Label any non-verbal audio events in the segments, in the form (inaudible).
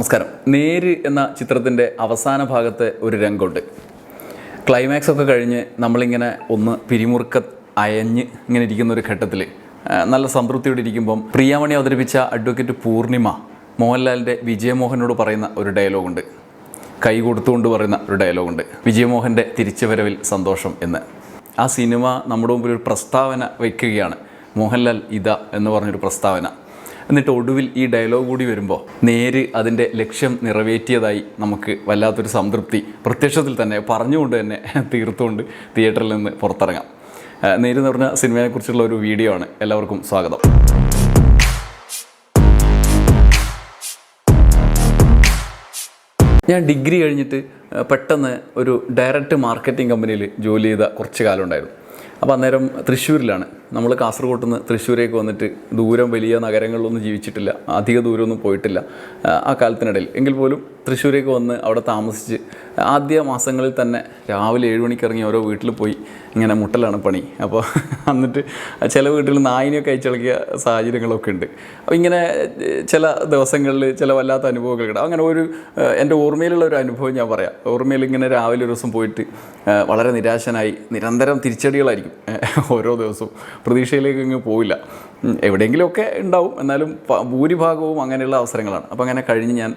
നമസ്കാരം. നേര് എന്ന ചിത്രത്തിന്റെ അവസാന ഭാഗത്തെ ഒരു രംഗമുണ്ട്. ക്ലൈമാക്സ് ഒക്കെ കഴിഞ്ഞ് നമ്മളിങ്ങനെ ഒന്ന് പിരിമുറുക്ക അയഞ്ഞ് ഇങ്ങനെ ഇരിക്കുന്ന ഒരു ഘട്ടത്തിൽ നല്ല സംതൃപ്തിയോടെ ഇരിക്കുമ്പം പ്രിയാമണി അവതരിപ്പിച്ച അഡ്വക്കേറ്റ് പൂർണിമ മോഹൻലാലിന്റെ വിജയമോഹനോട് പറയുന്ന ഒരു ഡയലോഗുണ്ട്. കൈ കൊടുത്തുകൊണ്ട് പറയുന്ന ഒരു ഡയലോഗുണ്ട്. വിജയമോഹന്റെ തിരിച്ചുവരവിൽ സന്തോഷം എന്ന്. ആ സിനിമ നമ്മുടെ മുമ്പിൽ ഒരു പ്രസ്താവന വയ്ക്കുകയാണ്. മോഹൻലാൽ ഇതാ എന്ന് പറഞ്ഞൊരു പ്രസ്താവന. എന്നിട്ട് ഒടുവിൽ ഈ ഡയലോഗ് കൂടി വരുമ്പോൾ നേര് അതിന്റെ ലക്ഷ്യം നിറവേറ്റിയതായി നമുക്ക് വല്ലാത്തൊരു സംതൃപ്തി പ്രത്യക്ഷത്തിൽ തന്നെ പറഞ്ഞുകൊണ്ട് തന്നെ തീർത്തുകൊണ്ട് തിയേറ്ററിൽ നിന്ന് പുറത്തിറങ്ങാം. നേര് എന്ന് പറഞ്ഞ സിനിമയെക്കുറിച്ചുള്ള ഒരു വീഡിയോ ആണ്. എല്ലാവർക്കും സ്വാഗതം. ഞാൻ ഡിഗ്രി കഴിഞ്ഞിട്ട് പെട്ടെന്ന് ഒരു ഡയറക്റ്റ് മാർക്കറ്റിംഗ് കമ്പനിയിൽ ജോലി ചെയ്ത കുറച്ച് കാലം ഉണ്ടായിരുന്നു. അപ്പോൾ അന്നേരം തൃശ്ശൂരിലാണ് നമ്മൾ കാസർഗോട്ട് നിന്ന് തൃശ്ശൂരേക്ക് വന്നിട്ട് ദൂരം വലിയ നഗരങ്ങളിലൊന്നും ജീവിച്ചിട്ടില്ല. അധിക ദൂരമൊന്നും പോയിട്ടില്ല. ആ, കാലത്തിനിടയിൽ. എങ്കിൽ പോലും തൃശ്ശൂരേക്ക് വന്ന് അവിടെ താമസിച്ച് ആദ്യ മാസങ്ങളിൽ തന്നെ രാവിലെ ഏഴ് മണിക്ക് ഇറങ്ങി ഓരോ വീട്ടിൽ പോയി ഇങ്ങനെ മുട്ടലാണ് പണി. അപ്പോൾ എന്നിട്ട് ചില വീട്ടിൽ നായിനെയൊക്കെ അയച്ചിളക്കിയ സാഹചര്യങ്ങളൊക്കെ ഉണ്ട്. അപ്പോൾ ഇങ്ങനെ ചില ദിവസങ്ങളിൽ ചില വല്ലാത്ത അനുഭവങ്ങൾ കിട്ടും അങ്ങനെ ഒരു എന്റെ ഓർമ്മയിലുള്ള ഒരു അനുഭവം ഞാൻ പറയാം. ഓർമ്മയിൽ ഇങ്ങനെ രാവിലെ ഒരു ദിവസം പോയിട്ട് വളരെ നിരാശനായി നിരന്തരം തിരിച്ചടികളായിരിക്കും ഓരോ ദിവസവും. പ്രതീക്ഷയിലേക്ക് ഇങ്ങ് പോവില്ല. എവിടെയെങ്കിലുമൊക്കെ ഉണ്ടാവും. എന്നാലും ഭൂരിഭാഗവും അങ്ങനെയുള്ള അവസരങ്ങളാണ്. അപ്പോൾ അങ്ങനെ കഴിഞ്ഞ് ഞാൻ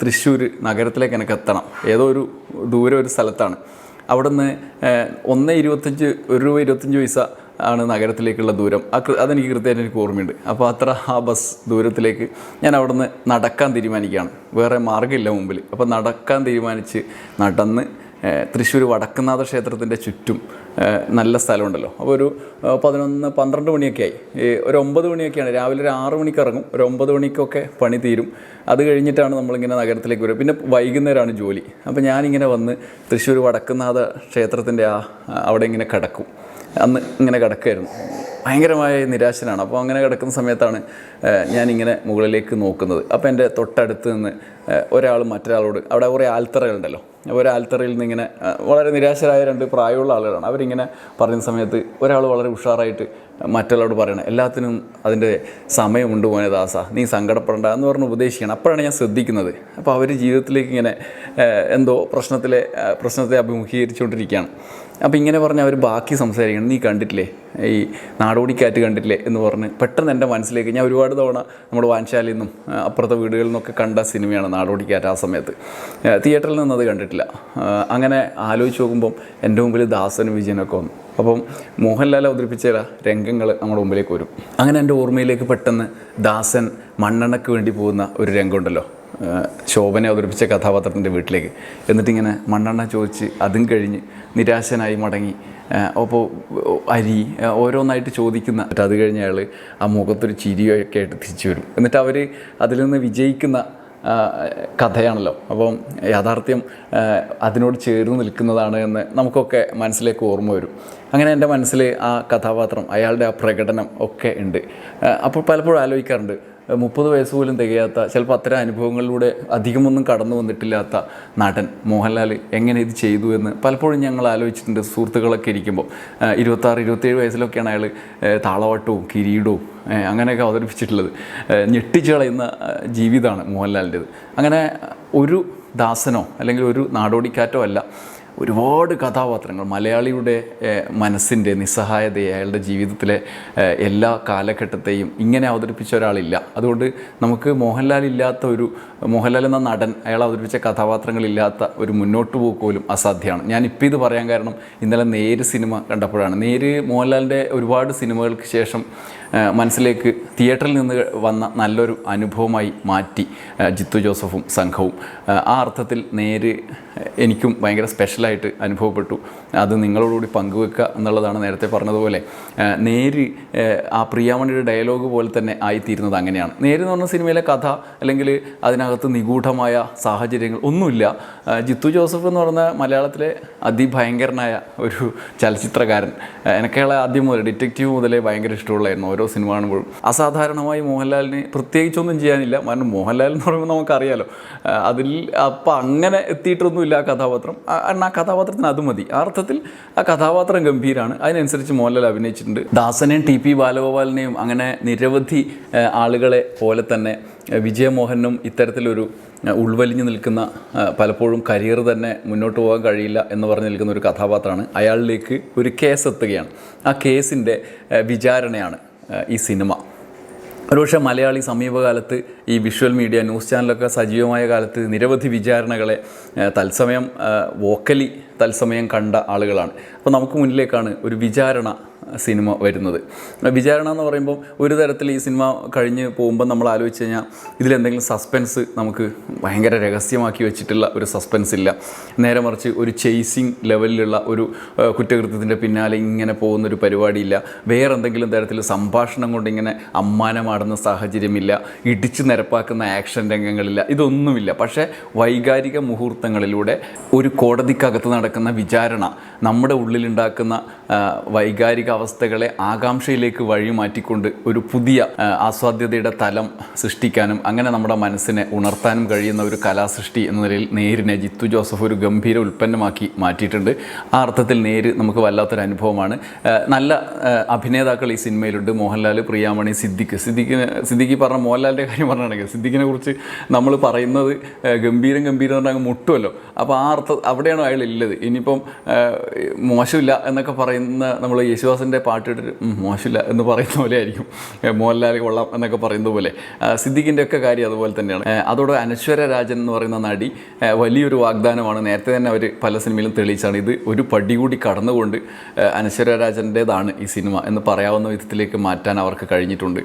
തൃശ്ശൂർ നഗരത്തിലേക്ക് എനിക്ക് എത്തണം. ഏതോ ഒരു ദൂരെ ഒരു സ്ഥലത്താണ്. അവിടെ നിന്ന് ഒന്ന് ഇരുപത്തഞ്ച് ഒരു രൂപ ഇരുപത്തഞ്ച് പൈസ ആണ് നഗരത്തിലേക്കുള്ള ദൂരം. അതെനിക്ക് കൃത്യമായിട്ട് എനിക്ക് ഓർമ്മയുണ്ട്. അപ്പോൾ അത്ര ആ ബസ് ദൂരത്തിലേക്ക് ഞാൻ അവിടുന്ന് നടക്കാൻ തീരുമാനിക്കുകയാണ്. വേറെ മാർഗമില്ല മുമ്പിൽ അപ്പോൾ നടക്കാൻ തീരുമാനിച്ച് നടന്ന് തൃശ്ശൂർ വടക്കുന്നാഥ ക്ഷേത്രത്തിന്റെ ചുറ്റും നല്ല സ്ഥലമുണ്ടല്ലോ. അപ്പോൾ ഒരു പതിനൊന്ന് പന്ത്രണ്ട് മണിയൊക്കെ ആയി ഒരു ഒമ്പത് മണിയൊക്കെയാണ്. രാവിലെ ഒരു ആറ് മണിക്ക് ഇറങ്ങും. ഒരു ഒമ്പത് മണിക്കൊക്കെ പണി തീരും. അത് കഴിഞ്ഞിട്ടാണ് നമ്മളിങ്ങനെ നഗരത്തിലേക്ക് വരിക. പിന്നെ വൈകുന്നേരമാണ് ജോലി. അപ്പോൾ ഞാനിങ്ങനെ വന്ന് തൃശ്ശൂർ വടക്കുന്നാഥ ക്ഷേത്രത്തിന്റെ ആ അവിടെ ഇങ്ങനെ കിടക്കും. അന്ന് ഇങ്ങനെ കിടക്കുമായിരുന്നു ഭയങ്കരമായ നിരാശനാണ്. അപ്പോൾ അങ്ങനെ കിടക്കുന്ന സമയത്താണ് ഞാനിങ്ങനെ മുകളിലേക്ക് നോക്കുന്നത്. അപ്പോൾ എന്റെ തൊട്ടടുത്ത് നിന്ന് ഒരാൾ മറ്റൊരാളോട് അവിടെ കുറേ ആൽത്തറകളുണ്ടല്ലോ. ഒരു ആൽത്തറയിൽ നിന്ന് ഇങ്ങനെ വളരെ നിരാശരായ രണ്ട് പ്രായമുള്ള ആളുകളാണ്. അവരിങ്ങനെ പറയുന്ന സമയത്ത് ഒരാൾ വളരെ ഉഷാറായിട്ട് മറ്റുള്ളവരോട് പറയണം എല്ലാത്തിനും അതിന്റെ സമയമുണ്ട് പോയ ദാസ നീ സങ്കടപ്പെടേണ്ട എന്ന് പറഞ്ഞ് ഉപദേശിക്കണം അപ്പോഴാണ് ഞാൻ ശ്രദ്ധിക്കുന്നത്. അപ്പോൾ അവർ ജീവിതത്തിലേക്ക് ഇങ്ങനെ എന്തോ പ്രശ്നത്തിലെ പ്രശ്നത്തെ അഭിമുഖീകരിച്ചുകൊണ്ടിരിക്കുകയാണ്. അപ്പോൾ ഇങ്ങനെ പറഞ്ഞ് അവർ ബാക്കി സംസാരിക്കണം. നീ കണ്ടിട്ടില്ലേ? ഈ നാടോടിക്കാറ്റ് കണ്ടിട്ടില്ലേ എന്ന് പറഞ്ഞ് പെട്ടെന്ന് എന്റെ മനസ്സിലേക്ക് ഞാൻ ഒരുപാട് തവണ നമ്മുടെ വാൻശാലിൽ നിന്നും അപ്പുറത്തെ വീടുകളിൽ നിന്നൊക്കെ കണ്ട സിനിമയാണ് നാടോടിക്കാറ്റ് ആ സമയത്ത്. തിയേറ്ററിൽ നിന്ന് അത് കണ്ടിട്ടില്ല. അങ്ങനെ ആലോചിച്ച് നോക്കുമ്പം എന്റെ മുമ്പിൽ ദാസനും വിജയനൊക്കെ വന്നു. അപ്പം മോഹൻലാൽ അവതരിപ്പിച്ച രംഗങ്ങൾ നമ്മുടെ മുമ്പിലേക്ക് വരും. അങ്ങനെ എന്റെ ഓർമ്മയിലേക്ക് പെട്ടെന്ന് ദാസൻ മണ്ണെണ്ണയ്ക്ക് വേണ്ടി പോകുന്ന ഒരു രംഗമുണ്ടല്ലോ. ശോഭനെ അവതരിപ്പിച്ച കഥാപാത്രത്തിന്റെ വീട്ടിലേക്ക്. എന്നിട്ടിങ്ങനെ മണ്ണെണ്ണ ചോദിച്ച് അതും കഴിഞ്ഞ് നിരാശനായി മടങ്ങി അപ്പോൾ അരി ഓരോന്നായിട്ട് ചോദിക്കുന്ന എന്നിട്ട് അത് കഴിഞ്ഞ് അയാൾ ആ മുഖത്തൊരു ചിരിയൊക്കെ ആയിട്ട് തിരിച്ചു വരും. എന്നിട്ട് അവർ അതിൽ നിന്ന് വിജയിക്കുന്ന കഥയാണല്ലോ. അപ്പം യാഥാർത്ഥ്യം അതിനോട് ചേർന്ന് നിൽക്കുന്നതാണ് എന്ന് നമുക്കൊക്കെ മനസ്സിലേക്ക് ഓർമ്മ വരും. അങ്ങനെ എന്റെ മനസ്സിൽ ആ കഥാപാത്രം അയാളുടെ ആ പ്രകടനം ഒക്കെ ഉണ്ട്. അപ്പോൾ പലപ്പോഴും ആലോചിക്കാറുണ്ട് മുപ്പത് വയസ്സ് പോലും തികയാത്ത ചിലപ്പോൾ അത്തരം അനുഭവങ്ങളിലൂടെ അധികമൊന്നും കടന്നു വന്നിട്ടില്ലാത്ത നാടൻ മോഹൻലാൽ എങ്ങനെ ഇത് ചെയ്തു എന്ന് പലപ്പോഴും ഞങ്ങൾ ആലോചിച്ചിട്ടുണ്ട് സുഹൃത്തുക്കളൊക്കെ ഇരിക്കുമ്പോൾ. ഇരുപത്താറ് ഇരുപത്തേഴ് വയസ്സിലൊക്കെയാണ് അയാൾ താളവട്ടവും കിരീടവും അങ്ങനെയൊക്കെ അവതരിപ്പിച്ചിട്ടുള്ളത്. ഞെട്ടിച്ച് കളയുന്ന ജീവിതമാണ് മോഹൻലാലിന്റെത്. അങ്ങനെ ഒരു ദാസനോ അല്ലെങ്കിൽ ഒരു നാടോടിക്കാറ്റോ അല്ല ഒരുപാട് കഥാപാത്രങ്ങൾ മലയാളിയുടെ മനസ്സിന്റെ നിസ്സഹായതയെ അയാളുടെ ജീവിതത്തിലെ എല്ലാ കാലഘട്ടത്തെയും ഇങ്ങനെ അവതരിപ്പിച്ച ഒരാളില്ല. അതുകൊണ്ട് നമുക്ക് മോഹൻലാൽ ഇല്ലാത്ത ഒരു മോഹൻലാൽ എന്ന നടൻ അയാൾ അവതരിപ്പിച്ച കഥാപാത്രങ്ങളില്ലാത്ത ഒരു മുന്നോട്ട് പോക്ക് പോലും അസാധ്യമാണ്. ഞാനിപ്പോൾ ഇത് പറയാൻ കാരണം ഇന്നലെ നേര് സിനിമ കണ്ടപ്പോഴാണ്. നേര് മോഹൻലാലിന്റെ ഒരുപാട് സിനിമകൾക്ക് ശേഷം മനസ്സിലേക്ക് തിയേറ്ററിൽ നിന്ന് വന്ന നല്ലൊരു അനുഭവമായി മാറ്റി ജിത്തു ജോസഫും സംഘവും. ആ അർത്ഥത്തിൽ നേര് എനിക്കും ഭയങ്കര സ്പെഷ്യലായിട്ട് അനുഭവപ്പെട്ടു. അത് നിങ്ങളോടുകൂടി പങ്കുവെക്കുക എന്നുള്ളതാണ് നേരത്തെ പറഞ്ഞതുപോലെ. നേര് ആ പ്രിയാമണിയുടെ ഡയലോഗ് പോലെ തന്നെ ആയിത്തീരുന്നത് അങ്ങനെയാണ്. നേര് എന്ന് പറഞ്ഞ സിനിമയിലെ കഥ അല്ലെങ്കിൽ അതിനകത്ത് നിഗൂഢമായ സാഹചര്യങ്ങൾ ഒന്നുമില്ല. ജിത്തു ജോസഫ് എന്ന് പറഞ്ഞ മലയാളത്തിലെ അതിഭയങ്കരനായ ഒരു ചലച്ചിത്രകാരൻ. എനിക്കുള്ള ആദ്യം മുതൽ ഡിറ്റക്റ്റീവ് മുതലേ ഭയങ്കര ഇഷ്ടമുള്ളായിരുന്നു ഓരോ സിനിമ കാണുമ്പോഴും അസാധാരണമായി മോഹൻലാലിനെ പ്രത്യേകിച്ചൊന്നും ചെയ്യാനില്ല. കാരണം മോഹൻലാൽ എന്ന് പറയുമ്പോൾ നമുക്കറിയാലോ അതിൽ അപ്പം അങ്ങനെ എത്തിയിട്ടൊന്നുമില്ല ആ കഥാപാത്രം. കാരണം ആ കഥാപാത്രത്തിന് അത് മതി. ആ അർത്ഥത്തിൽ ആ കഥാപാത്രം ഗംഭീരാണ്. അതിനനുസരിച്ച് മോഹൻലാൽ അഭിനയിച്ചിട്ടുണ്ട്. ദാസനെയും ടി പി ബാലഗോപാലിനെയും അങ്ങനെ നിരവധി ആളുകളെ പോലെ തന്നെ വിജയമോഹനും ഇത്തരത്തിലൊരു ഉൾവലിഞ്ഞു നിൽക്കുന്ന പലപ്പോഴും കരിയർ തന്നെ മുന്നോട്ട് പോകാൻ കഴിയില്ല എന്ന് പറഞ്ഞ് നിൽക്കുന്ന ഒരു കഥാപാത്രമാണ്. അയാളിലേക്ക് ഒരു കേസ് എത്തുകയാണ്. ആ കേസിന്റെ വിചാരണയാണ്. ഈ സിനിമ. ഒരുപക്ഷെ മലയാളി സമീപകാലത്ത് ഈ വിഷ്വൽ മീഡിയ ന്യൂസ് ചാനലൊക്കെ സജീവമായ കാലത്ത് നിരവധി വിചാരണകളെ തത്സമയം വോക്കലി തത്സമയം കണ്ട ആളുകളാണ്. അപ്പോൾ നമുക്ക് മുന്നിലേക്കാണ് ഒരു വിചാരണ സിനിമ വരുന്നത്. വിചാരണ എന്ന് പറയുമ്പോൾ ഒരു തരത്തിൽ ഈ സിനിമ കഴിഞ്ഞ് പോകുമ്പോൾ നമ്മൾ ആലോചിച്ച് കഴിഞ്ഞാൽ ഇതിലെന്തെങ്കിലും സസ്പെൻസ് നമുക്ക് ഭയങ്കര രഹസ്യമാക്കി വെച്ചിട്ടുള്ള ഒരു സസ്പെൻസ് ഇല്ല. നേരെ മറിച്ച് ഒരു ചേസിങ് ലെവലിലുള്ള ഒരു കുറ്റകൃത്യത്തിന്റെ പിന്നാലെ ഇങ്ങനെ പോകുന്ന ഒരു പരിപാടിയില്ല വേറെ എന്തെങ്കിലും തരത്തിൽ സംഭാഷണം കൊണ്ട് ഇങ്ങനെ അമ്മാനമാടുന്ന സാഹചര്യമില്ല ഇടിച്ചു നിരപ്പാക്കുന്ന ആക്ഷൻ രംഗങ്ങളില്ല. ഇതൊന്നുമില്ല. പക്ഷേ വൈകാരിക മുഹൂർത്തങ്ങളിലൂടെ ഒരു കോടതിക്കകത്ത് നടക്കുന്ന വിചാരണ നമ്മുടെ ഉള്ളിലുണ്ടാക്കുന്ന വൈകാരിക അവസ്ഥകളെ ആകാംക്ഷയിലേക്ക് വഴി മാറ്റിക്കൊണ്ട് ഒരു പുതിയ ആസ്വാദ്യതയുടെ തലം സൃഷ്ടിക്കാനും അങ്ങനെ നമ്മുടെ മനസ്സിനെ ഉണർത്താനും കഴിയുന്ന ഒരു കലാസൃഷ്ടി എന്ന നിലയിൽ നേരിനെ ജിത്തു ജോസഫ് ഒരു ഗംഭീര ഉൽപ്പന്നമാക്കി മാറ്റിയിട്ടുണ്ട്. ആ അർത്ഥത്തിൽ നേര് നമുക്ക് വല്ലാത്തൊരു അനുഭവമാണ്. നല്ല അഭിനേതാക്കൾ ഈ സിനിമയിലുണ്ട്. മോഹൻലാൽ പ്രിയാമണി സിദ്ദിഖ്. സിദ്ദിഖിന് സിദ്ദിഖ് പറഞ്ഞ മോഹൻലാലിന്റെ കാര്യം പറഞ്ഞാണെങ്കിൽ സിദ്ദിഖിനെ കുറിച്ച് നമ്മൾ പറയുന്നത് ഗംഭീരം ഗംഭീരം എന്ന് പറഞ്ഞാൽ മുട്ടുമല്ലോ. അപ്പോൾ ആ അർത്ഥം അവിടെയാണ് അയാൾ ഇല്ലത്. ഇനിയിപ്പം മോശമില്ല എന്നൊക്കെ പറയുന്ന നമ്മൾ യേശുദാസിന്റെ പാട്ടിട്ട് മോശമില്ല എന്ന് പറയുന്ന പോലെ ആയിരിക്കും. മോഹൻലാൽ കൊള്ളാം എന്നൊക്കെ പറയുന്നത് പോലെ. സിദ്ദിഖിന്റെ ഒക്കെ കാര്യം അതുപോലെ തന്നെയാണ്. അതോടെ അനശ്വര രാജൻ എന്ന് പറയുന്ന നടി വലിയൊരു വാഗ്ദാനമാണ്. നേരത്തെ തന്നെ അവർ പല സിനിമയിലും തെളിയിച്ചാണ് ഇത് ഒരു പടി കൂടി കടന്നുകൊണ്ട് അനശ്വര രാജന്റേതാണ് ഈ സിനിമ എന്ന് പറയാവുന്ന വിധത്തിലേക്ക് മാറ്റാൻ അവർക്ക് കഴിഞ്ഞിട്ടുണ്ട്.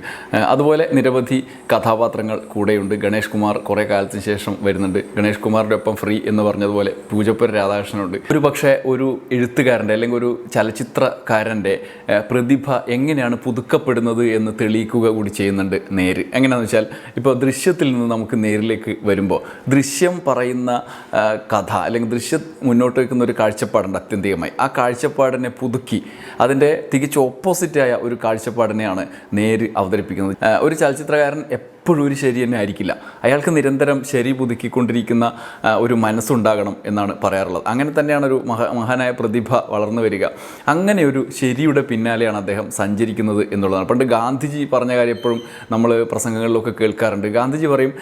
അതുപോലെ നിരവധി കഥാപാത്രങ്ങൾ കൂടെയുണ്ട്. ഗണേഷ് കുമാർ കുറേ കാലത്തിന് ശേഷം വരുന്നുണ്ട്. ഗണേഷ് കുമാറിന്റെ ഒപ്പം ഫ്രീ എന്ന് പറഞ്ഞതുപോലെ പൂജപ്പുര രാധാകൃഷ്ണനുണ്ട്. ഒരു പക്ഷേ ഒരു എഴുത്തുകാരന്റെ അല്ലെങ്കിൽ ഒരു ചലച്ചിത്രകാരന്റെ പ്രതിഭ എങ്ങനെയാണ് പുതുക്കപ്പെടുന്നത് എന്ന് തെളിയിക്കുക കൂടി ചെയ്യുന്നുണ്ട് നേര്. എങ്ങനെയാണെന്ന് വെച്ചാൽ ഇപ്പോൾ ദൃശ്യത്തിൽ നിന്ന് നമുക്ക് നേരിലേക്ക് വരുമ്പോൾ ദൃശ്യം പറയുന്ന കഥ അല്ലെങ്കിൽ ദൃശ്യം മുന്നോട്ട് വയ്ക്കുന്ന ഒരു കാഴ്ചപ്പാടുണ്ട് അത്യന്തികമായി. ആ കാഴ്ചപ്പാടിനെ പുതുക്കി അതിന്റെ തികച്ചും ഓപ്പോസിറ്റായ ഒരു കാഴ്ചപ്പാടിനെയാണ് നേര് അവതരിപ്പിക്കുന്നത്. ഒരു ചലച്ചിത്രകാരൻ എപ്പോഴും ഒരു ശരി തന്നെ ആയിരിക്കില്ല. അയാൾക്ക് നിരന്തരം ശരി പുതുക്കിക്കൊണ്ടിരിക്കുന്ന ഒരു മനസ്സുണ്ടാകണം എന്നാണ് പറയാറുള്ളത്. അങ്ങനെ തന്നെയാണ് ഒരു മഹ മഹാനായ പ്രതിഭ വളർന്നു വരിക. അങ്ങനെ ഒരു ശരിയുടെ പിന്നാലെയാണ് അദ്ദേഹം സഞ്ചരിക്കുന്നത് എന്നുള്ളതാണ്. പണ്ട് ഗാന്ധിജി പറഞ്ഞ കാര്യം എപ്പോഴും നമ്മൾ പ്രസംഗങ്ങളിലൊക്കെ കേൾക്കാറുണ്ട്. ഗാന്ധിജി പറയും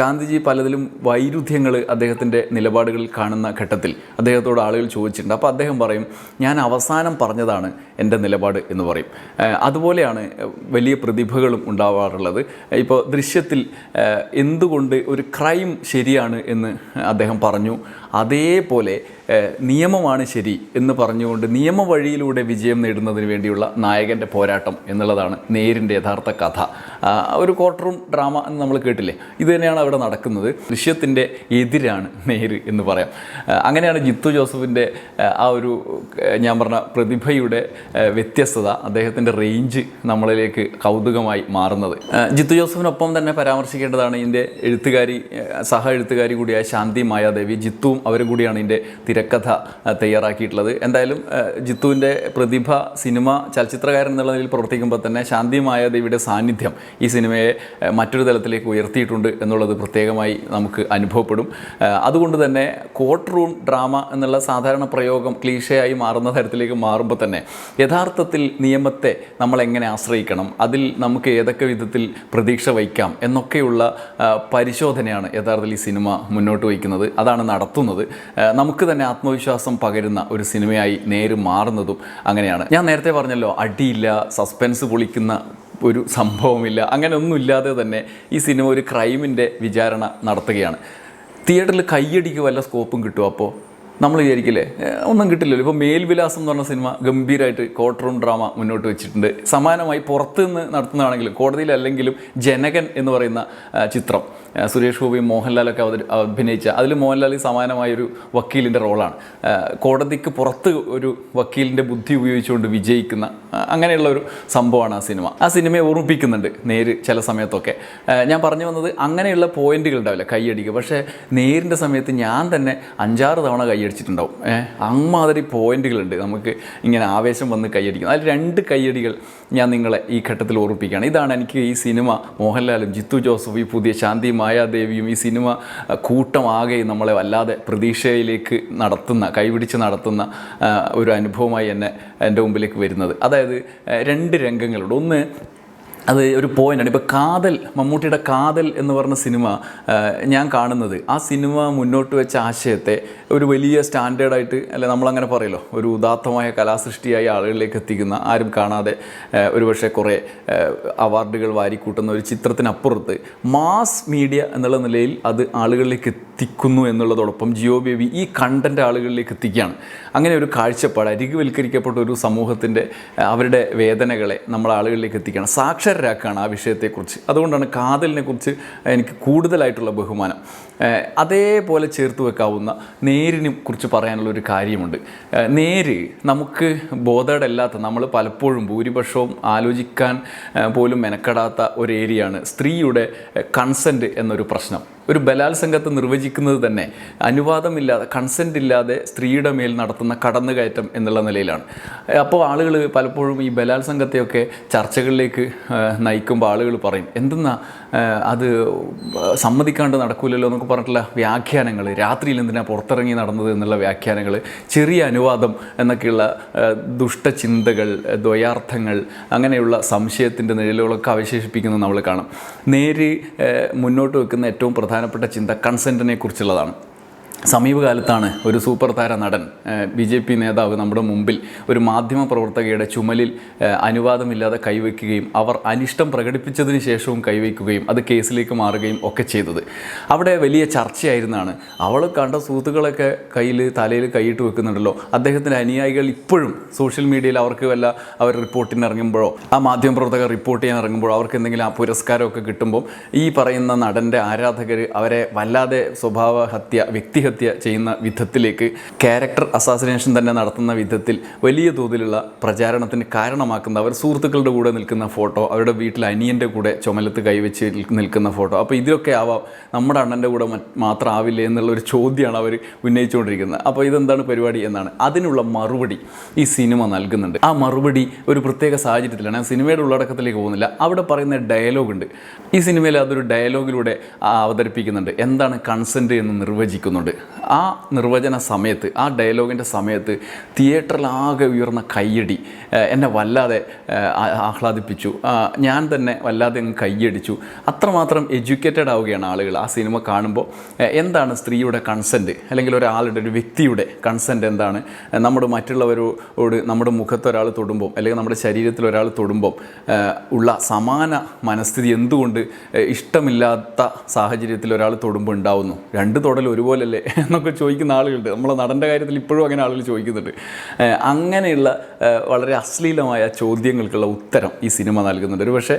ഗാന്ധിജി പലതിലും വൈരുദ്ധ്യങ്ങൾ അദ്ദേഹത്തിന്റെ നിലപാടുകളിൽ കാണുന്ന ഘട്ടത്തിൽ അദ്ദേഹത്തോട് ആളുകൾ ചോദിച്ചിട്ടുണ്ട്. അപ്പോൾ അദ്ദേഹം പറയും ഞാൻ അവസാനം പറഞ്ഞതാണ് എന്റെ നിലപാട് എന്ന് പറയും. അതുപോലെയാണ് വലിയ പ്രതിഭകളും ഉണ്ടാവാറുള്ളത്. ഇപ്പോൾ ദൃശ്യത്തിൽ എന്തുകൊണ്ട് ഒരു ക്രൈം ശരിയാണ് എന്ന് അദ്ദേഹം പറഞ്ഞു. അതേപോലെ നിയമമാണ് ശരി എന്ന് പറഞ്ഞുകൊണ്ട് നിയമ വഴിയിലൂടെ വിജയം നേടുന്നതിന് വേണ്ടിയുള്ള നായകന്റെ പോരാട്ടം എന്നുള്ളതാണ് നേരിന്റെ യഥാർത്ഥ കഥ. ഒരു കോർട്ട് റൂം ഡ്രാമ എന്ന് നമ്മൾ കേട്ടില്ലേ? ഇത് തന്നെയാണ് അവിടെ നടക്കുന്നത്. ദൃശ്യത്തിന്റെ എതിരാണ് നേര് എന്ന് പറയാം. അങ്ങനെയാണ് ജിത്തു ജോസഫിന്റെ ആ, ഒരു ഞാൻ പറഞ്ഞ പ്രതിഭയുടെ വ്യത്യസ്തത അദ്ദേഹത്തിന്റെ റേഞ്ച് നമ്മളിലേക്ക് കൗതുകമായി മാറുന്നത്. ജിത്തു ജോസഫിനൊപ്പം തന്നെ പരാമർശിക്കേണ്ടതാണ് ഇതിന്റെ എഴുത്തുകാരി സഹ എഴുത്തുകാരി കൂടിയായ ശാന്തി മായാദേവി. ജിത്തുവും അവരും കൂടിയാണ് ഇതിന്റെ തിരക്കഥ തയ്യാറാക്കിയിട്ടുള്ളത്. എന്തായാലും ജിത്തുവിന്റെ പ്രതിഭ സിനിമ ചലച്ചിത്രകാരൻ എന്നുള്ള നിലയിൽ പ്രവർത്തിക്കുമ്പോൾ തന്നെ ശാന്തി മായാദേവിയുടെ സാന്നിധ്യം ഈ സിനിമയെ മറ്റൊരു തലത്തിലേക്ക് ഉയർത്തിയിട്ടുണ്ട് എന്നുള്ളത് പ്രത്യേകമായി നമുക്ക് അനുഭവപ്പെടും. അതുകൊണ്ട് തന്നെ കോർട്ട് റൂം ഡ്രാമ എന്നുള്ള സാധാരണ പ്രയോഗം ക്ലീഷയായി മാറുന്ന തരത്തിലേക്ക് മാറുമ്പോൾ തന്നെ യഥാർത്ഥത്തിൽ നിയമത്തെ നമ്മൾ എങ്ങനെ ആശ്രയിക്കണം അതിൽ നമുക്ക് ഏതൊക്കെ വിധത്തിൽ പ്രതീക്ഷ വയ്ക്കാം എന്നൊക്കെയുള്ള പരിശോധനയാണ് യഥാർത്ഥത്തിൽ ഈ സിനിമ മുന്നോട്ട് വയ്ക്കുന്നത്. അതാണ് നടത്തുന്നത്. ആ, നമുക്ക് തന്നെ ആത്മവിശ്വാസം പകരുന്ന ഒരു സിനിമയായി നേര് മാറുന്നതും അങ്ങനെയാണ്. ഞാൻ നേരത്തെ പറഞ്ഞല്ലോ അടിയില്ല സസ്പെൻസ് പൊളിക്കുന്ന ഒരു സംഭവമില്ല അങ്ങനെ ഒന്നുമില്ലാതെ തന്നെ ഈ സിനിമ ഒരു ക്രൈമിന്റെ വിചാരണ നടത്തുകയാണ്. തിയേറ്ററിൽ കയ്യടിക്ക് വല്ല സ്കോപ്പും കിട്ടും അപ്പോൾ നമ്മൾ വിചാരിക്കില്ലേ ഒന്നും കിട്ടില്ലല്ലോ. ഇപ്പോൾ മേൽവിലാസം എന്ന് പറഞ്ഞ സിനിമ ഗംഭീരമായിട്ട് കോർട്ട് റൂം ഡ്രാമ മുന്നോട്ട് വെച്ചിട്ടുണ്ട്. സമാനമായി പുറത്തുനിന്ന് നടത്തുന്നതാണെങ്കിലും കോടതിയിലല്ലെങ്കിലും ജനകൻ എന്ന് പറയുന്ന ചിത്രം. സുരേഷ് ഗോപി മോഹൻലാലൊക്കെ അവതരി അഭിനയിച്ച അതിൽ മോഹൻലാലിന് സമാനമായൊരു വക്കീലിന്റെ റോളാണ്. കോടതിക്ക് പുറത്ത് ഒരു വക്കീലിന്റെ ബുദ്ധി ഉപയോഗിച്ചുകൊണ്ട് വിജയിക്കുന്ന അങ്ങനെയുള്ള ഒരു സംഭവമാണ് ആ സിനിമ. ആ സിനിമയെ ഓർമ്മിപ്പിക്കുന്നുണ്ട് നേര് ചില സമയത്തൊക്കെ. ഞാൻ പറഞ്ഞു വന്നത് അങ്ങനെയുള്ള പോയിന്റുകൾ ഉണ്ടാവില്ല കൈയടിക്കുക. പക്ഷേ നേരിന്റെ സമയത്ത് ഞാൻ തന്നെ അഞ്ചാറ് തവണ കൈയടിച്ചിട്ടുണ്ടാവും. അമ്മാതിരി പോയിന്റുകളുണ്ട് നമുക്ക് ഇങ്ങനെ ആവേശം വന്ന് കൈയടിക്കുന്നത് അതിൽ രണ്ട് കൈയടികൾ ഞാൻ നിങ്ങളെ ഈ ഘട്ടത്തിൽ ഓർമ്മിപ്പിക്കുകയാണ്. ഇതാണ് എനിക്ക് ഈ സിനിമ മോഹൻലാലും ജിത്തു ജോസഫ് ഈ പുതിയ ശാന്തി മായാദേവിയും ഈ സിനിമ കൂട്ടമാകെ നമ്മളെ വല്ലാതെ പ്രതീക്ഷയിലേക്ക് നടത്തുന്ന കൈപിടിച്ച് നടത്തുന്ന ഒരു അനുഭവമായി എന്നെ എന്റെ മുമ്പിലേക്ക് വരുന്നത്. അതായത് രണ്ട് രംഗങ്ങളുണ്ട്. ഒന്ന് അത് ഒരു പോയിന്റാണ് ഇപ്പോൾ കാതൽ മമ്മൂട്ടിയുടെ കാതൽ എന്ന് പറഞ്ഞ സിനിമ ഞാൻ കാണുന്നത്. ആ സിനിമ മുന്നോട്ട് വെച്ച ആശയത്തെ ഒരു വലിയ സ്റ്റാൻഡേർഡായിട്ട് അല്ലെ നമ്മളങ്ങനെ പറയല്ലോ ഒരു ഉദാത്തമായ കലാസൃഷ്ടിയായി ആളുകളിലേക്ക് എത്തിക്കുന്ന ആരും കാണാതെ ഒരുപക്ഷെ കുറേ അവാർഡുകൾ വാരിക്കൂട്ടുന്ന ഒരു ചിത്രത്തിനപ്പുറത്ത് മാസ് മീഡിയ എന്നുള്ള നിലയിൽ അത് ആളുകളിലേക്ക് എത്തിക്കുന്നു എന്നുള്ളതോടൊപ്പം ജിയോ ബേബി ഈ കണ്ടന്റ് ആളുകളിലേക്ക് എത്തിക്കുകയാണ്. അങ്ങനെ ഒരു കാഴ്ചപ്പാട് അരികുവൽക്കരിക്കപ്പെട്ട ഒരു സമൂഹത്തിന്റെ അവരുടെ വേദനകളെ നമ്മൾ ആളുകളിലേക്ക് എത്തിക്കുകയാണ്. സാക്ഷരരാക്കുകയാണ് ആ വിഷയത്തെക്കുറിച്ച്. അതുകൊണ്ടാണ് കാതലിനെ കുറിച്ച് എനിക്ക് കൂടുതലായിട്ടുള്ള ബഹുമാനം. അതേപോലെ ചേർത്ത് വെക്കാവുന്ന നേരിനെ കുറിച്ച് പറയാനുള്ള ഒരു കാര്യമുണ്ട് നേര് നമുക്ക് ബോധേടല്ലാത്ത നമ്മൾ പലപ്പോഴും ഭൂരിപക്ഷവും ആലോചിക്കാൻ പോലും മെനക്കെടാത്ത ഒരു ഏരിയയാണ് സ്ത്രീയുടെ കൺസെന്റ് എന്നൊരു പ്രശ്നം. ഒരു ബലാത്സംഗത്തെ നിർവചിക്കുന്നത് തന്നെ അനുവാദമില്ലാതെ കൺസെന്റ് ഇല്ലാതെ സ്ത്രീയുടെ മേൽ നടത്തുന്ന കടന്നുകയറ്റം എന്നുള്ള നിലയിലാണ്. അപ്പോൾ ആളുകൾ പലപ്പോഴും ഈ ബലാത്സംഗത്തെയൊക്കെ ചർച്ചകളിലേക്ക് നയിക്കുമ്പോൾ ആളുകൾ പറയും എന്തെന്നാ അത് സമ്മതിക്കാണ്ട് നടക്കൂലല്ലോ എന്നൊക്കെ പറഞ്ഞിട്ടുള്ള വ്യാഖ്യാനങ്ങൾ രാത്രിയിൽ എന്തിനാണ് പുറത്തിറങ്ങി നടന്നത് എന്നുള്ള വ്യാഖ്യാനങ്ങൾ ചെറിയ അനുവാദം എന്നൊക്കെയുള്ള ദുഷ്ടചിന്തകൾ ദ്വയാർത്ഥങ്ങൾ അങ്ങനെയുള്ള സംശയത്തിന്റെ നിഴലുകളൊക്കെ അവശേഷിപ്പിക്കുന്നത് നമ്മൾ കാണും. നേര് മുന്നോട്ട് വെക്കുന്ന ഏറ്റവും പ്രധാനപ്പെട്ട ചിന്ത കൺസെന്റിനെ കുറിച്ചുള്ളതാണ്. സമീപകാലത്താണ് ഒരു സൂപ്പർ താര നടൻ ബി ജെ പി നേതാവ് നമ്മുടെ മുമ്പിൽ ഒരു മാധ്യമ പ്രവർത്തകയുടെ ചുമലിൽ അനുവാദമില്ലാതെ കൈവയ്ക്കുകയും അവർ അനിഷ്ടം പ്രകടിപ്പിച്ചതിന് ശേഷവും കൈവയ്ക്കുകയും അത് കേസിലേക്ക് മാറുകയും ഒക്കെ ചെയ്തത്. അവിടെ വലിയ ചർച്ചയായിരുന്നാണ് അവൾ കണ്ട സുഹൃത്തുക്കളൊക്കെ കയ്യിൽ തലയിൽ കൈയിട്ട് വെക്കുന്നുണ്ടല്ലോ. അദ്ദേഹത്തിന്റെ അനുയായികൾ ഇപ്പോഴും സോഷ്യൽ മീഡിയയിൽ അവർക്ക് വല്ല അവർ റിപ്പോർട്ടിന് ഇറങ്ങുമ്പോഴോ ആ മാധ്യമ പ്രവർത്തകർ റിപ്പോർട്ട് ചെയ്യാൻ ഇറങ്ങുമ്പോഴോ അവർക്ക് എന്തെങ്കിലും ആ പുരസ്കാരമൊക്കെ കിട്ടുമ്പോൾ ഈ പറയുന്ന നടന്റെ ആരാധകർ അവരെ വല്ലാതെ സ്വഭാവ ഹത്യ വ്യക്തിഹത്യ ചെയ്യുന്ന വിധത്തിലേക്ക് ക്യാരക്ടർ അസാസിനേഷൻ തന്നെ നടത്തുന്ന വിധത്തിൽ വലിയ തോതിലുള്ള പ്രചാരണത്തിന് കാരണമാക്കുന്ന അവർ സുഹൃത്തുക്കളുടെ കൂടെ നിൽക്കുന്ന ഫോട്ടോ അവരുടെ വീട്ടിൽ അനിയന്റെ കൂടെ ചുമലത്ത് കൈവച്ച് നിൽക്കുന്ന ഫോട്ടോ. അപ്പോൾ ഇതിലൊക്കെ ആവാം നമ്മുടെ അണ്ണന്റെ കൂടെ മാത്രം ആവില്ലേ എന്നുള്ള ഒരു ചോദ്യമാണ് അവർ ഉന്നയിച്ചുകൊണ്ടിരിക്കുന്നത്. അപ്പോൾ ഇതെന്താണ് പരിപാടി എന്നാണ്. അതിനുള്ള മറുപടി ഈ സിനിമ നൽകുന്നുണ്ട്. ആ മറുപടി ഒരു പ്രത്യേക സാഹചര്യത്തിലാണ്. സിനിമയുടെ ഉള്ളടക്കത്തിലേക്ക് പോകുന്നില്ല. അവിടെ പറയുന്ന ഡയലോഗ് ഉണ്ട്. ഈ സിനിമയിൽ അതൊരു ഡയലോഗിലൂടെ അവതരിപ്പിക്കുന്നുണ്ട്. എന്താണ് കൺസെന്റ് എന്ന് നിർവചിക്കുന്നുണ്ട്. ആ നിർവചന സമയത്ത് ആ ഡയലോഗിന്റെ സമയത്ത് തിയേറ്ററിലാകെ ഉയർന്ന കയ്യടി എന്നെ വല്ലാതെ ആഹ്ലാദിപ്പിച്ചു. ഞാൻ തന്നെ വല്ലാതെ അങ്ങ് കയ്യടിച്ചു. അത്രമാത്രം എഡ്യൂക്കേറ്റഡ് ആവുകയാണ് ആളുകൾ ആ സിനിമ കാണുമ്പോൾ. എന്താണ് എന്താണ് സ്ത്രീയുടെ കൺസെന്റ് അല്ലെങ്കിൽ ഒരാളുടെ ഒരു വ്യക്തിയുടെ കൺസെന്റ് എന്താണ്? നമ്മുടെ മറ്റുള്ളവരോട് നമ്മുടെ മുഖത്ത് ഒരാൾ തൊടുമ്പോൾ അല്ലെങ്കിൽ നമ്മുടെ ശരീരത്തിൽ ഒരാൾ തൊടുമ്പോൾ ഉള്ള സമാന മനസ്ഥിതി എന്തുകൊണ്ട് ഇഷ്ടമില്ലാത്ത സാഹചര്യത്തിൽ ഒരാൾ തൊടുമ്പോൾ ഉണ്ടാവുന്നു? രണ്ട് തൊടൽ ഒരുപോലല്ലേ (laughs) എന്നൊക്കെ ചോദിക്കുന്ന ആളുകളുണ്ട്. നമ്മളെ നടന്റെ കാര്യത്തിൽ ഇപ്പോഴും അങ്ങനെ ആളുകൾ ചോദിക്കുന്നുണ്ട്. അങ്ങനെയുള്ള വളരെ അശ്ലീലമായ ചോദ്യങ്ങൾക്കുള്ള ഉത്തരം ഈ സിനിമ നൽകുന്നുണ്ട്. ഒരു പക്ഷേ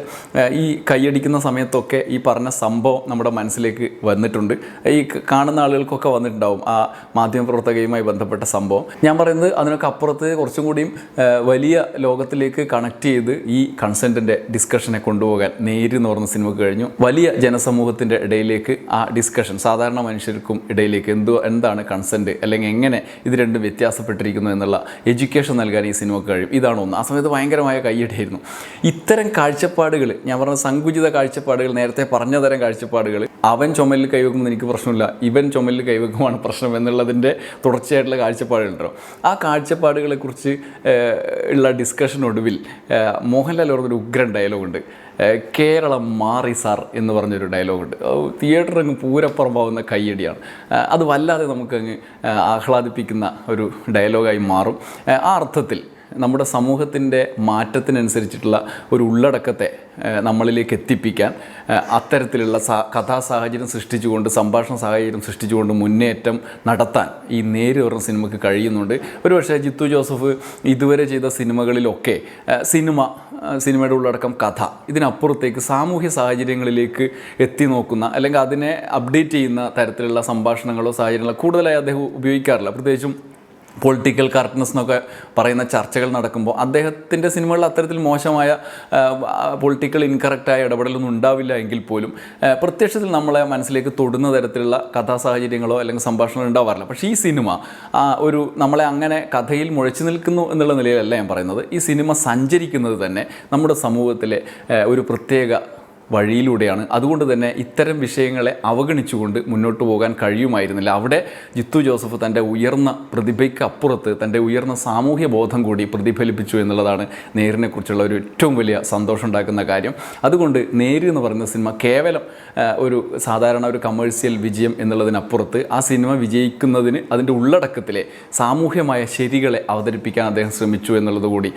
ഈ കൈയടിക്കുന്ന സമയത്തൊക്കെ ഈ പറഞ്ഞ സംഭവം നമ്മുടെ മനസ്സിലേക്ക് വന്നിട്ടുണ്ട്. ഈ കാണുന്ന ആളുകൾക്കൊക്കെ വന്നിട്ടുണ്ടാവും ആ മാധ്യമപ്രവർത്തകയുമായി ബന്ധപ്പെട്ട സംഭവം. ഞാൻ പറയുന്നത് അതിനൊക്കെ അപ്പുറത്ത് കുറച്ചും കൂടിയും വലിയ ലോകത്തിലേക്ക് കണക്ട് ചെയ്ത് ഈ കൺസെന്റിന്റെ ഡിസ്കഷനെ കൊണ്ടുപോകാൻ നേര് എന്ന് പറഞ്ഞ സിനിമക്ക് കഴിഞ്ഞു. വലിയ ജനസമൂഹത്തിന്റെ ഇടയിലേക്ക് ആ ഡിസ്കഷൻ സാധാരണ മനുഷ്യർക്കും ഇടയിലേക്ക് എന്തോ എന്താണ് കൺസെന്റ് അല്ലെങ്കിൽ എങ്ങനെ ഇത് രണ്ടും വ്യത്യാസപ്പെട്ടിരിക്കുന്നു എന്നുള്ള എഡ്യൂക്കേഷൻ നൽകാൻ ഈ സിനിമക്ക് കഴിയും. ഇതാണ് ഒന്ന്. ആ സമയത്ത് ഭയങ്കരമായ കയ്യടിയായിരുന്നു. ഇത്തരം കാഴ്ചപ്പാടുകൾ ഞാൻ പറഞ്ഞ സങ്കുചിത കാഴ്ചപ്പാടുകൾ നേരത്തെ പറഞ്ഞ തരം കാഴ്ചപ്പാടുകൾ അവൻ ചുമലിൽ കൈവെക്കുമ്പോൾ എനിക്ക് പ്രശ്നമില്ല. ഇവൻ ചുമലിൽ കൈവെക്കുമാണ് പ്രശ്നം എന്നുള്ളതിന്റെ തുടർച്ചയായിട്ടുള്ള കാഴ്ചപ്പാടുണ്ടോ ആ കാഴ്ചപ്പാടുകളെക്കുറിച്ച് കുറിച്ച് ഉള്ള ഡിസ്കഷൻ ഒടുവിൽ മോഹൻലാൽ പറഞ്ഞൊരു ഉഗ്രൻ ഡയലോഗുണ്ട് കേരളം മാറി സാർ എന്ന് പറഞ്ഞൊരു ഡയലോഗുണ്ട് തിയേറ്റർ അങ്ങ് പൂരപ്പുറമാവുന്ന കയ്യടിയാണ്. അത് വല്ലാതെ നമുക്കങ്ങ് ആഹ്ലാദിപ്പിക്കുന്ന ഒരു ഡയലോഗായി മാറും. ആ അർത്ഥത്തിൽ നമ്മുടെ സമൂഹത്തിന്റെ മാറ്റത്തിനനുസരിച്ചിട്ടുള്ള ഒരു ഉള്ളടക്കത്തെ നമ്മളിലേക്ക് എത്തിപ്പിക്കാൻ അത്തരത്തിലുള്ള സാ കഥാ സാഹചര്യം സൃഷ്ടിച്ചുകൊണ്ട് സംഭാഷണ സാഹചര്യം സൃഷ്ടിച്ചുകൊണ്ട് മുന്നേറ്റം നടത്താൻ ഈ നേര് പറഞ്ഞ സിനിമയ്ക്ക് കഴിയുന്നുണ്ട്. ഒരുപക്ഷെ ജിത്തു ജോസഫ് ഇതുവരെ ചെയ്ത സിനിമകളിലൊക്കെ സിനിമ സിനിമയുടെ ഉള്ളടക്കം കഥ ഇതിനപ്പുറത്തേക്ക് സാമൂഹ്യ സാഹചര്യങ്ങളിലേക്ക് എത്തി നോക്കുന്ന അല്ലെങ്കിൽ അതിനെ അപ്ഡേറ്റ് ചെയ്യുന്ന തരത്തിലുള്ള സംഭാഷണങ്ങളോ സാഹചര്യങ്ങളോ കൂടുതലായി അദ്ദേഹം ഉപയോഗിക്കാറില്ല. പ്രത്യേകിച്ചും പൊളിറ്റിക്കൽ കറക്റ്റ്നെസ് എന്നൊക്കെ പറയുന്ന ചർച്ചകൾ നടക്കുമ്പോൾ അദ്ദേഹത്തിന്റെ സിനിമകളിൽ അത്തരത്തിൽ മോശമായ പൊളിറ്റിക്കൽ ഇൻകറക്റ്റായ ഇടപെടലൊന്നും ഉണ്ടാവില്ല എങ്കിൽ പോലും പ്രത്യക്ഷത്തിൽ നമ്മളെ മനസ്സിലേക്ക് തൊടുന്ന തരത്തിലുള്ള കഥാസാഹചര്യങ്ങളോ അല്ലെങ്കിൽ സംഭാഷണങ്ങളോ ഉണ്ടാവാറില്ല. പക്ഷേ ഈ സിനിമ ഒരു നമ്മളെ അങ്ങനെ കഥയിൽ മുഴച്ചു നിൽക്കുന്നു എന്നുള്ള നിലയിലല്ല ഞാൻ പറയുന്നത്. ഈ സിനിമ സഞ്ചരിക്കുന്നത് തന്നെ നമ്മുടെ സമൂഹത്തിലെ ഒരു പ്രത്യേക വഴിയിലൂടെയാണ്. അതുകൊണ്ട് തന്നെ ഇത്തരം വിഷയങ്ങളെ അവഗണിച്ചുകൊണ്ട് മുന്നോട്ട് പോകാൻ കഴിയുമായിരുന്നില്ല. അവിടെ ജിത്തു ജോസഫ് തന്റെ ഉയർന്ന പ്രതിഭയ്ക്ക് അപ്പുറത്ത് തന്റെ ഉയർന്ന സാമൂഹ്യ ബോധം കൂടി പ്രതിഫലിപ്പിച്ചു എന്നുള്ളതാണ് നേരിനെക്കുറിച്ചുള്ള ഒരു ഏറ്റവും വലിയ സന്തോഷം ഉണ്ടാക്കുന്ന കാര്യം. അതുകൊണ്ട് നേര് എന്ന് പറയുന്ന സിനിമ കേവലം ഒരു സാധാരണ ഒരു കമേഴ്സ്യൽ വിജയം എന്നുള്ളതിനപ്പുറത്ത് ആ സിനിമ വിജയിക്കുന്നതിന് അതിന്റെ ഉള്ളടക്കത്തിലെ സാമൂഹ്യമായ ശരികളെ അവതരിപ്പിക്കാൻ അദ്ദേഹം ശ്രമിച്ചു എന്നുള്ളത് കൂടി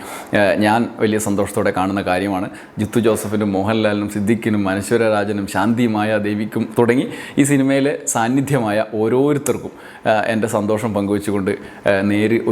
ഞാൻ വലിയ സന്തോഷത്തോടെ കാണുന്ന കാര്യമാണ്. ജിത്തു ജോസഫിനും മോഹൻലാലിനും സിദ്ദിഖിനും അനശ്വര രാജനും ശാന്തിമായ ദേവിക്കും തുടങ്ങി ഈ സിനിമയിലെ സാന്നിധ്യമായ ഓരോരുത്തർക്കും എന്റെ സന്തോഷം പങ്കുവെച്ചുകൊണ്ട് നേര് ഒരു